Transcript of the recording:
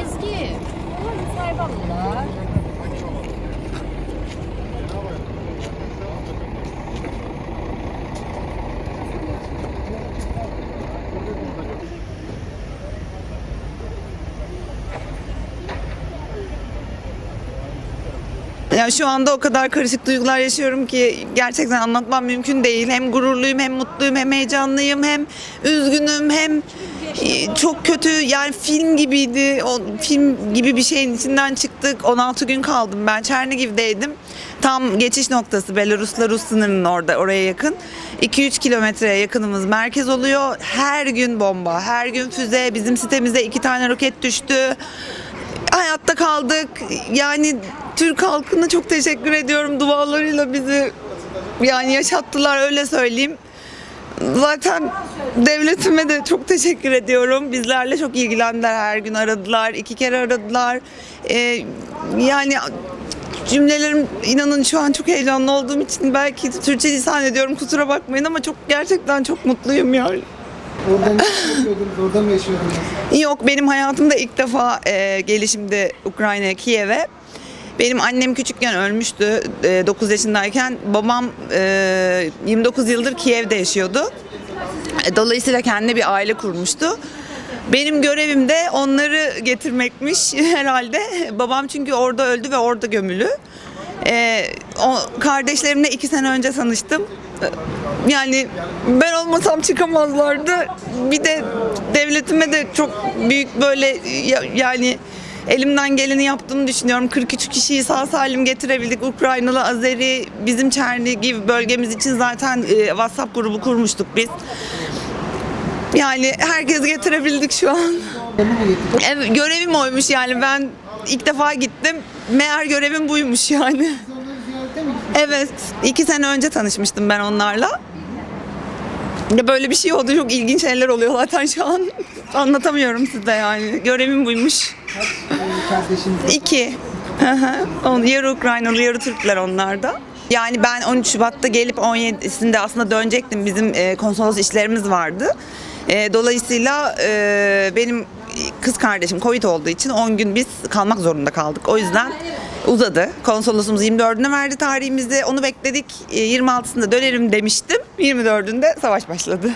Ezgi, oğlum sayfamda. Ya şu anda o kadar karışık duygular yaşıyorum ki gerçekten anlatmam mümkün değil. Hem gururluyum, hem mutluyum, hem heyecanlıyım, hem üzgünüm, hem e, çok kötü. Yani film gibiydi. O film gibi bir şeyin içinden çıktık. 16 gün kaldım ben. Çernigiv'deydim. Tam geçiş noktası Belarus'la Rus sınırının orada oraya yakın. 2-3 kilometreye yakınımız merkez oluyor. Her gün bomba, her gün füze. Bizim sitemize iki tane roket düştü hayatta kaldık. Yani Türk halkına çok teşekkür ediyorum. Dualarıyla bizi yani yaşattılar öyle söyleyeyim. Zaten devletime de çok teşekkür ediyorum. Bizlerle çok ilgilendiler her gün aradılar. iki kere aradılar. Ee, yani cümlelerim inanın şu an çok heyecanlı olduğum için belki Türkçe lisan ediyorum kusura bakmayın ama çok gerçekten çok mutluyum yani. Orada mı yaşıyordunuz? Orada mı yaşıyordunuz? Yok benim hayatımda ilk defa e, gelişimde Ukrayna'ya, Kiev'e. Benim annem küçükken ölmüştü e, 9 yaşındayken. Babam e, 29 yıldır Kiev'de yaşıyordu. E, Dolayısıyla kendi bir aile kurmuştu. Benim görevim de onları getirmekmiş herhalde. Babam çünkü orada öldü ve orada gömülü. E, o kardeşlerimle iki sene önce tanıştım. Yani ben olmasam çıkamazlardı. Bir de devletime de çok büyük böyle ya- yani elimden geleni yaptığımı düşünüyorum. 43 kişiyi sağ salim getirebildik. Ukraynalı, Azeri, bizim Çernigiv bölgemiz için zaten e, WhatsApp grubu kurmuştuk biz. Yani herkes getirebildik şu an. Evet, görevim oymuş yani ben ilk defa gittim. Meğer görevim buymuş yani. Evet, iki sene önce tanışmıştım ben onlarla. Böyle bir şey oldu. Çok ilginç şeyler oluyor zaten şu an. Anlatamıyorum size yani. Görevim buymuş. İki. Hı yarı Ukraynalı, yarı Türkler onlar da. Yani ben 13 Şubat'ta gelip 17'sinde aslında dönecektim. Bizim e, konsolos işlerimiz vardı. E, dolayısıyla e, benim kız kardeşim Covid olduğu için 10 gün biz kalmak zorunda kaldık. O yüzden uzadı. Konsolosumuz 24'üne verdi tarihimizi. Onu bekledik. E, 26'sında dönerim demiştim. 24'ünde savaş başladı.